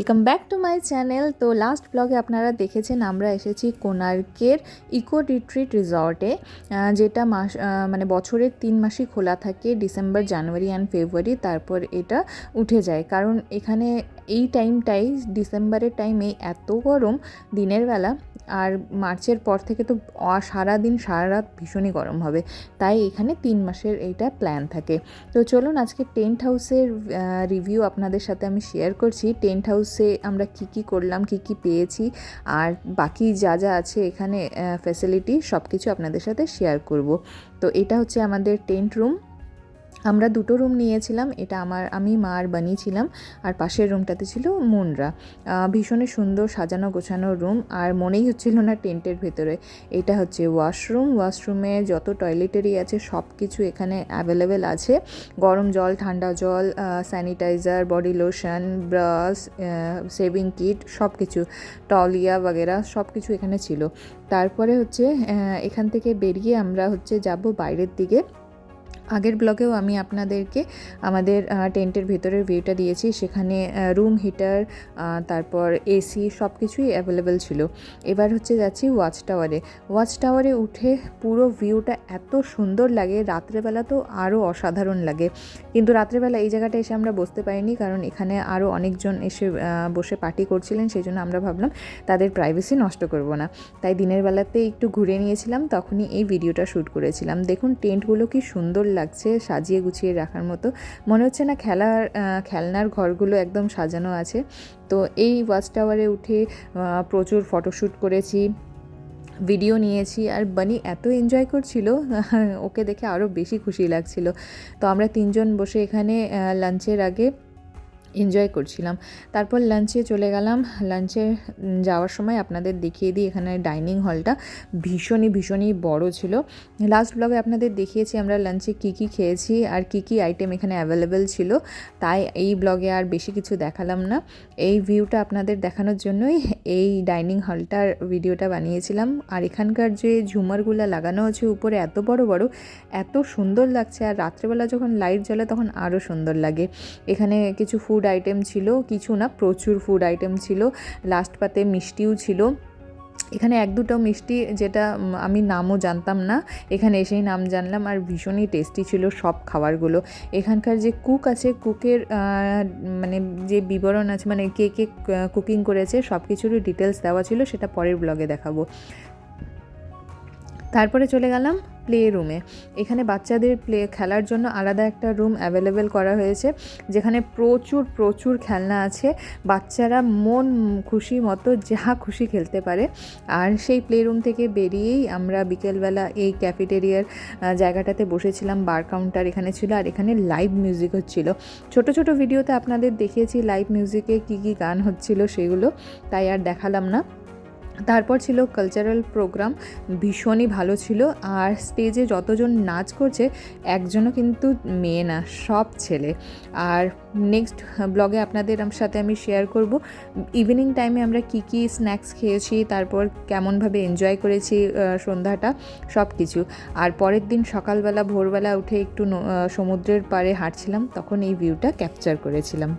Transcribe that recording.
Welcome back to my channel তো last ব্লগে আপনারা দেখেছেন, আমরা এসেছি কোনার্কের ইকো রিট্রিট রিসর্টে যেটা মাস মানে বছরের তিন মাসই খোলা থাকে, ডিসেম্বর, জানুয়ারি অ্যান্ড ফেব্রুয়ারি, তারপর এটা উঠে যায়। কারণ এখানে এই টাইমটাই ডিসেম্বরের টাইমে এত গরম দিনের বেলা, আর মার্চের পর থেকে তো অ- সারাদিন সারা রাত ভীষণই গরম হবে। তাই এখানে তিন মাসের এইটা প্ল্যান থাকে। তো চলুন আজকে টেন্ট হাউসের রিভিউ আপনাদের সাথে আমি শেয়ার করছি। টেন্ট হাউসে আমরা কি কি করলাম, কি কি পেয়েছি আর বাকি যা যা আছে এখানে ফ্যাসিলিটি সব কিছু আপনাদের সাথে শেয়ার করব। তো এটা হচ্ছে আমাদের টেন্ট রুম আমরা দুটো রুম নিয়েছিলাম, এটা আমার, আমি, মা আর বানিয়েছিলাম আর পাশের রুমটাতে ছিল মুনরা। ভীষণই সুন্দর সাজানো গোছানো রুম আর মনেই হচ্ছিল না টেন্টের ভেতরে। এটা হচ্ছে ওয়াশরুম ওয়াশরুমে যত টয়লেটেরই আছে সব কিছু এখানে অ্যাভেলেবেল আছে। গরম জল, ঠান্ডা জল sanitiser body lotion brush shaving kit সব কিছু টলিয়া বগেরা সব কিছু এখানে ছিল। তারপরে হচ্ছে এখান থেকে বেরিয়ে আমরা হচ্ছে যাব বাইরের দিকে। আগের ব্লগেও আমি আপনাদেরকে আমাদের টেন্টের ভেতরের ভিউটা দিয়েছি। সেখানে রুম হিটার তারপর এসি সব কিছুই অ্যাভেলেবেল ছিল। এবার হচ্ছে যাচ্ছি ওয়াচ টাওয়ারে ওয়াচ টাওয়ারে উঠে পুরো ভিউটা এত সুন্দর লাগে, রাত্রেবেলা তো আরও অসাধারণ লাগে। কিন্তু রাত্রেবেলা এই জায়গাটা এসে আমরা বসতে পারিনি, কারণ এখানে আরও অনেকজন এসে বসে পার্টি করছিলেন। সেই জন্য আমরা ভাবলাম তাদের প্রাইভেসি নষ্ট করব না। তাই দিনের বেলাতে একটু ঘুরে নিয়েছিলাম, তখনই এই ভিডিওটা শ্যুট করেছিলাম। দেখুন, টেন্টগুলো কি সুন্দর লাগছে সাজিয়ে গুছিয়ে রাখার মতো। মনে হচ্ছে না খেলার খেলনার ঘরগুলো একদম সাজানো আছে। তো এই ওয়াচ টাওয়ারে উঠে প্রচুর ফটোশ্যুট করেছি, ভিডিও নিয়েছি আর বানি এত এনজয় করছিল, ওকে দেখে আরও বেশি খুশি লাগছিল। তো আমরা তিনজন বসে এখানে লাঞ্চের আগে এনজয় করছিলাম। তারপর লাঞ্চে চলে গেলাম। লাঞ্চে যাওয়ার সময় আপনাদের দেখিয়ে দিই এখানে ডাইনিং হলটা ভীষণই ভীষণই বড় ছিল। লাস্ট ব্লগে আপনাদের দেখিয়েছি আমরা লাঞ্চে কী কী খেয়েছি আর কী কী আইটেম এখানে অ্যাভেলেবেল ছিল। তাই এই ব্লগে আর বেশি কিছু দেখালাম না। এই ভিউটা আপনাদের দেখানোর জন্যই এই ডাইনিং হলটার ভিডিওটা বানিয়েছিলাম। আর এখানকার যে ঝুমারগুলো লাগানো আছে উপরে এত বড় বড়, এত সুন্দর লাগছে। আর রাত্রেবেলা যখন লাইট জ্বলে তখন আরও সুন্দর লাগে। এখানে কিছু ফুড আইটেম ছিল, কিছু না, প্রচুর ফুড আইটেম ছিল লাস্ট পাতে মিষ্টিও ছিল। এখানে এক দুটো মিষ্টি যেটা আমি নামও জানতাম না, এখানে এসেই নাম জানলাম আর ভীষণই টেস্টি ছিল সব খাবারগুলো। এখানকার যে কুক আছে কুকের মানে যে বিবরণ আছে মানে কে কে কুকিং করেছে সব কিছুরই ডিটেলস দেওয়া ছিল, সেটা পরের ব্লগে দেখাবো। তারপরে চলে গেলাম প্লে রুমে এখানে বাচ্চাদের প্লে খেলার জন্য আলাদা একটা রুম অ্যাভেলেবেল করা হয়েছে, যেখানে প্রচুর প্রচুর খেলনা আছে। বাচ্চারা মন খুশি মতো যা খুশি খেলতে পারে। আর সেই প্লে রুম থেকে বেরিয়েই আমরা বিকেলবেলা এই ক্যাফেটেরিয়ার জায়গাটাতে বসেছিলাম বার কাউন্টার এখানে ছিল, আর এখানে লাইভ মিউজিক হচ্ছিল। ছোট ছোট ভিডিওতে আপনাদের দেখিয়েছি লাইভ মিউজিকে কী কী গান হচ্ছিল সেগুলো, তাই আর দেখালাম না। তারপর ছিল কালচারাল প্রোগ্রাম ভীষণই ভালো ছিল আর স্টেজে যতজন নাচ করছে, একজনও কিন্তু মেয়ে না, সব ছেলে। আর নেক্সট ব্লগে আপনাদের সাথে আমি শেয়ার করব ইভিনিং টাইমে আমরা কি কি স্ন্যাক্স খেয়েছি, তারপর কেমনভাবে এনজয় করেছি সন্ধ্যাটা, সব কিছু। আর পরের দিন সকালবেলা ভোরবেলা উঠে একটু সমুদ্রের পাড়ে হাঁটছিলাম, তখন এই ভিউটা ক্যাপচার করেছিলাম।